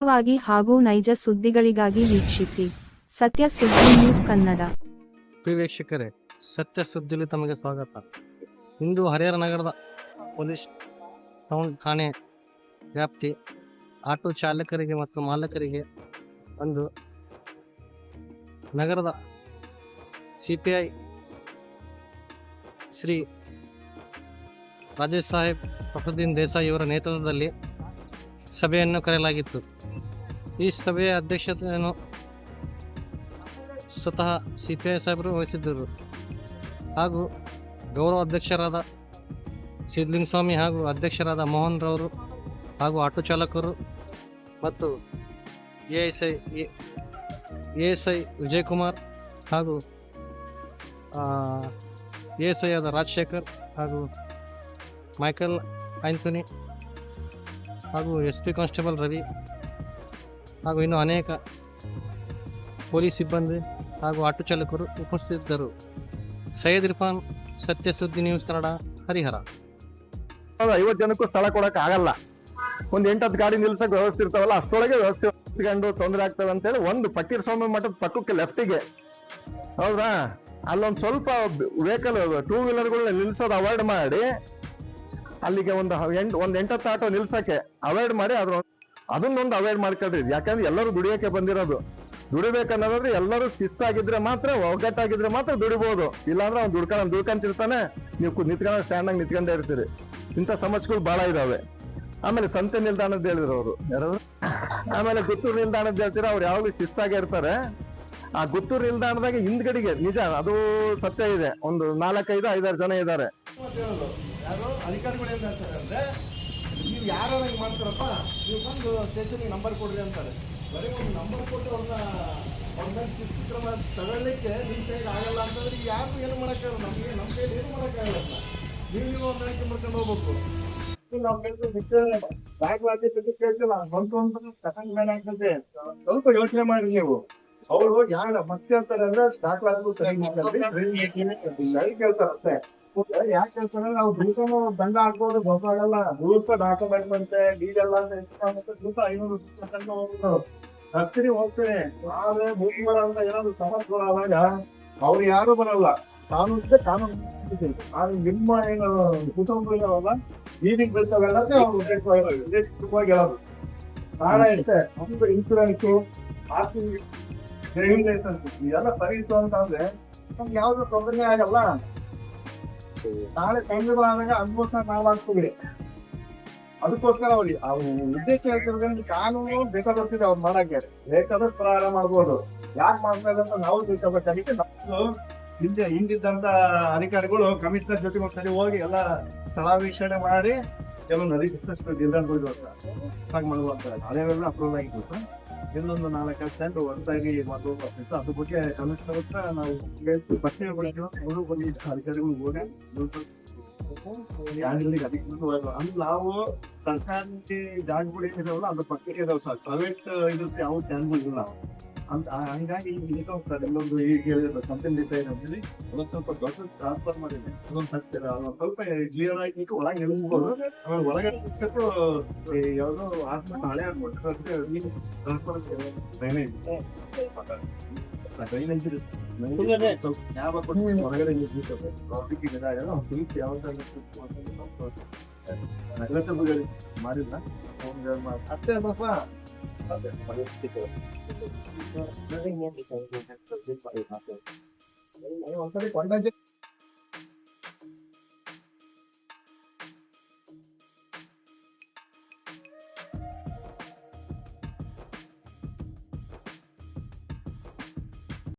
ವಾಗಿ ಹಾಗೂ ನೈಜ ಸುದ್ದಿಗಳಿಗಾಗಿ ವೀಕ್ಷಿಸಿ. ಸತ್ಯ ಸುದ್ದಿ ನ್ಯೂಸ್ ಕನ್ನಡ. ಪ್ರಿಯ ಸತ್ಯ ಸುದ್ದಿಲಿ ತಮಗೆ ಸ್ವಾಗತ. ಇಂದು ಹರಿಹರ ನಗರದ ಪೊಲೀಸ್ ಟೌನ್ ಠಾಣೆ ವ್ಯಾಪ್ತಿ ಆಟೋ ಚಾಲಕರಿಗೆ ಮತ್ತು ಮಾಲಕರಿಗೆ ಒಂದು ನಗರದ C P I Shri Rajesh Saheb Prafuddin Desai ಇವರ ನೇತೃತ್ವದಲ್ಲಿ ಸಭೆಯನ್ನು ಕರೆಯಲಾಗಿತ್ತು. ಈ ಸಭೆಯ ಅಧ್ಯಕ್ಷತೆಯನ್ನು ಸ್ವತಃ ಸಿ ಪಿ ಐ ಸಾಹೇಬರು ವಹಿಸಿದ್ದರು. ಹಾಗೂ ಗೌರವ ಅಧ್ಯಕ್ಷರಾದ ಸಿದ್ಲಿಂಗಸ್ವಾಮಿ ಹಾಗೂ ಅಧ್ಯಕ್ಷರಾದ ಮೋಹನ್ ರವರು ಹಾಗೂ ಆಟೋ ಚಾಲಕರು ಮತ್ತು A S I, A S I Vijaykumar ಹಾಗೂ ಎ ಎಸ್ ಐ ಆದ ರಾಜಶೇಖರ್ ಹಾಗೂ ಮೈಕಲ್ ಆಂಥೋನಿ ಹಾಗೂ ಎಸ್ ಪಿ ಕಾನ್ಸ್ಟೇಬಲ್ ರವಿ ಹಾಗೂ ಇನ್ನೂ ಅನೇಕ ಪೊಲೀಸ್ ಸಿಬ್ಬಂದಿ ಹಾಗೂ ಆಟೋ ಚಾಲಕರು ಉಪಸ್ಥಿತರಿದ್ದರು ಸೈಯದ್ ಇರ್ಫಾನ್ ಸತ್ಯ ಸುದ್ದಿ ನ್ಯೂಸ್ ಕನ್ನಡ, ಹರಿಹರ. ಐವತ್ತು ಜನಕ್ಕೂ ಸ್ಥಳ ಕೊಡಕ್ಕೆ ಆಗಲ್ಲ. ಒಂದು ಎಂಟತ್ತು ಗಾಡಿ ನಿಲ್ಸಕ್ ವ್ಯವಸ್ಥೆ ಇರ್ತಾವಲ್ಲ, ಅಷ್ಟೊಳಗೆ ವ್ಯವಸ್ಥೆ ಇಟ್ಕೊಂಡು ತೊಂದರೆ ಆಗ್ತವೆ ಅಂತೇಳಿ ಒಂದು ಫಕೀರ್ ಸ್ವಾಮಿ ಮಠದ ಪಕ್ಕಕ್ಕೆ ಲೆಫ್ಟಿಗೆ ಹೌದಾ? ಅಲ್ಲೊಂದು ಸ್ವಲ್ಪ ವೆಹಿಕಲ್ ಟೂ ವೀಲರ್ಗಳನ್ನ ನಿಲ್ಸೋದು ಅವಾಯ್ಡ್ ಮಾಡಿ ಅಲ್ಲಿಗೆ ಒಂದು ಎಂಟ್, ಒಂದ್ ಎಂಟತ್ತು ಆಟೋ ನಿಲ್ಸಕ್ಕೆ ಅವಾಯ್ಡ್ ಮಾಡಿ ಅದ್ರ ಅದನ್ನೊಂದು ಅವಾಯ್ಡ್ ಮಾಡ್ಕೊಳ್ರಿ. ಯಾಕಂದ್ರೆ ಎಲ್ಲರೂ ದುಡಿಯೋಕೆ ಬಂದಿರೋದು. ದುಡಿಬೇಕನ್ನೋದಾದ್ರೆ ಎಲ್ಲರೂ ಶಿಸ್ತಾಗಿದ್ರೆ ಮಾತ್ರ, ಒಗ್ಗಟ್ಟಾಗಿದ್ರೆ ಮಾತ್ರ ದುಡಿಬಹುದು ಇಲ್ಲಾಂದ್ರೆ ಅವ್ನು ದುಡ್ಕೊಂಡು ದುಡ್ಕೊಂತಿರ್ತಾನೆ ನೀವು ನಿಂತ್ಕೊಂಡು ಸ್ಟ್ಯಾಂಡ್ ಆಗಿ ನಿತ್ಕೊಂಡೇ ಇರ್ತೀರಿ. ಇಂಥ ಸಮಸ್ಯೆಗಳು ಬಹಳ ಇದಾವೆ. ಆಮೇಲೆ ಸಂತೆ ನಿಲ್ದಾಣದ ಹೇಳಿದ್ರು ಅವರು ಯಾರು? ಆಮೇಲೆ ಗುತ್ತೂರು ನಿಲ್ದಾಣದ ಹೇಳ್ತೀರಾ, ಅವ್ರು ಯಾವಾಗಲೂ ಶಿಸ್ತಾಗೆ ಇರ್ತಾರೆ. ಆ ಗುತ್ತೂರು ನಿಲ್ದಾಣದಾಗ ಹಿಂದ್ಗಡೆಗೆ, ನಿಜ ಅದು ಸತ್ಯ ಇದೆ. ಒಂದು ನಾಲ್ಕೈದು, ಐದಾರು ಜನ ಇದ್ದಾರೆ. ಯಾರು ಅಧಿಕಾರಿಗಳು ಏನು ಹೇಳ್ತಾರೆ ಅಂದ್ರೆ ನೀವು ಯಾರು ಹಿಂಗೆ ಮಾಡ್ತಾರಪ್ಪ ನೀವು ಬಂದು ಸ್ಟೇಷನ್ಗೆ ನಂಬರ್ ಕೊಡ್ರಿ ಅಂತಾರೆ. ಬರೀ ಒಂದು ನಂಬರ್ ಕೊಟ್ಟು ಅವ್ರನ್ನ ಅವ್ರ ಮೇಲೆ ಶಿಸ್ತು ಕ್ರಮ ತಗೊಳ್ಳಿಕ್ಕೆ ನಿಮ್ಮ ಕೈಗೆ ಆಗಲ್ಲ ಅಂತಂದ್ರೆ ಈಗ ಯಾರು ಏನು ಮಾಡೋಕ್ಕಾಗಲ್ಲ ನಮಗೆ ನಮ್ಮ ಕೈಲಿ ಏನು ಮಾಡೋಕ್ಕಾಗಲ್ಲ ನೀವು ನೀವು ಹೊಂದಾಣಿಕೆ ಮಾಡ್ಕೊಂಡು ಹೋಗ್ಬೇಕು. ನಾವು ಕೇಳ್ತಿಲ್ಲ. ಬಂತು ಅಂತ ಸೆಕೆಂಡ್ ಮೇಲೆ ಆಗ್ತದೆ. ಸ್ವಲ್ಪ ಯೋಚನೆ ಮಾಡಿ ನೀವು. ಅವ್ರು ಯಾರ ಮತ್ತೆ ಅಂತಾರೆ ಅಂದ್ರೆ ಸ್ಟಾಕ್ ದಾಖಲಾತಿ ಸರಿ ಕೇಳ್ತಾರಷ್ಟೇ ಯಾಕೆ ನಾವು ದಂಡ ದಿವಸ ಹೋಗ್ತೇನೆ ಅಂತ ಅವ್ರು ಯಾರು ಬರಲ್ಲ ಕಾನೂನು ಕಾನೂನು. ಆದ್ರೆ ನಿಮ್ಮ ಏನು ಕುಟುಂಬಗಳಲ್ಲ ಬೀದಿಗೆ ಬೀಳ್ತಾವೆಲ್ಲ ಅವ್ರು ಹೇಳೋದು ಕಾರಣ ಇಷ್ಟೇ ನಮ್ದು ಇನ್ಸೂರೆನ್ಸು ಆಸ್ತಿ ಡ್ರೈವಿಂಗ್ ಇದೆಲ್ಲ ಸರಿ ಇತ್ತು ಅಂತ ಅಂದ್ರೆ ನಮ್ಗೆ ಯಾವ್ದು ತೊಂದರೆ ಆಗಲ್ಲ ನಾಳೆ ತಂಗಿಲ್ಲ ಆದಾಗ ಅನುಭವ ನಾವು ಹಾಕ್ತೀವಿ ಅದಕ್ಕೋಸ್ಕರ ಅವ್ರಿಗೆ ಅವ್ರು ಉದ್ದೇಶ ಹೇಳ್ತಿರೋದ್ರಿಂದ ಕಾನೂನು ಬೇಕಾದಷ್ಟಿದೆ ಅವ್ರು ಮಾಡಕ್ಕೆ. ಬೇಕಾದಷ್ಟು ಪ್ರಹಾರ ಮಾಡ್ಬೋದು. ಯಾಕೆ ಮಾಡ್ತಾ ಅಂತ ನಾವು ತಿಳ್ಕೊಬೇಕಾಗಿತ್ತು ನಾವು ಹಿಂದೆ ಹಿಂದಿದ್ದಂತ ಅಧಿಕಾರಿಗಳು, ಕಮಿಷನರ್ ಜೊತೆ ಒಂದ್ಸರಿ ಹೋಗಿ ಎಲ್ಲ ಸ್ಥಳ ವೀಕ್ಷಣೆ ಮಾಡಿ ಕೆಲವೊಂದು ಅಧಿಕೃತ ಸರ್. ಮಾಡುವಂತ ಅದೇ ಅಪ್ರೂವ್ ಆಗಿತ್ತು ಸರ್. ಇನ್ನೊಂದು ನಾಲ್ಕು ಪರ್ಸೆಂಟ್ ಹೊರತಾಗಿ ಮತ್ತು ಬರ್ತಿತ್ತು. ಅದ್ರ ಬಗ್ಗೆ ಕಮಿಷನರ್ ಹತ್ರ ನಾವು ಪತ್ತೆ ಬಗ್ಗೆ ಅವರು ಬಂದಿದ್ದ ಅಧಿಕಾರಿಗಳು ಹೋಗಿ ಅಂದ್ರೆ ನಾವು ಸರ್ಕಾರಕ್ಕೆ ಜಾಗ ಏನಿದಾವಲ್ಲ ಅದ್ರ ಪಕ್ಕಕ್ಕೆ ಇದಾವೆ ಸರ್ ಪ್ರೈವೇಟ್ ಇದಕ್ಕೆ ಯಾವ ಜಾಗಗಳಿಲ್ಲ. ಅಂತ ಹಂಗಾಗಿ ಇದಾವೆ ಸರ್ ಇನ್ನೊಂದು ಈಗ ಹೇಳಿದ್ರೆ ಸಂತೆ ನಡೀತಾ ಇದೆ ಅಂತೇಳಿ ಅದೊಂದು ಸ್ವಲ್ಪ ದೊಡ್ಡ ಟ್ರಾನ್ಸ್ಫರ್ ಮಾಡಿದೆ ಅದೊಂದು ಹತ್ತಿರ ಸ್ವಲ್ಪ ಕ್ಲಿಯರ್ ಆಗಿ ನಿಂತು ಒಳಗೆ ನಿಲ್ಲಿಸ್ಬೋದು ಆಮೇಲೆ ಒಳಗಡೆ ಸ್ವಲ್ಪ ಯಾವುದೋ ಆತ್ಮ ಹಳೆ ಹಾಕ್ಬಿಟ್ಟು ಅಷ್ಟೇ ನೀನು ಟ್ರಾನ್ಸ್ಫರ್ ಡ್ರೈನೇಜ್ ಇದೆ ಸರ್. ಡ್ರೈನೇಜ್ ಸ್ವಲ್ಪ ಯಾವ ಕೊಟ್ಟು ಹೊರಗಡೆ ನಿಲ್ಲಿಸ್ಬೇಕು ಟ್ರಾಫಿಕ್ ಇದೆ ಎಲ್ಲ ಸ್ವಲ್ಪ ಯಾವ ತರ ನಗರಸಭೆಗಳು ಮಾಡಿಲ್ಲ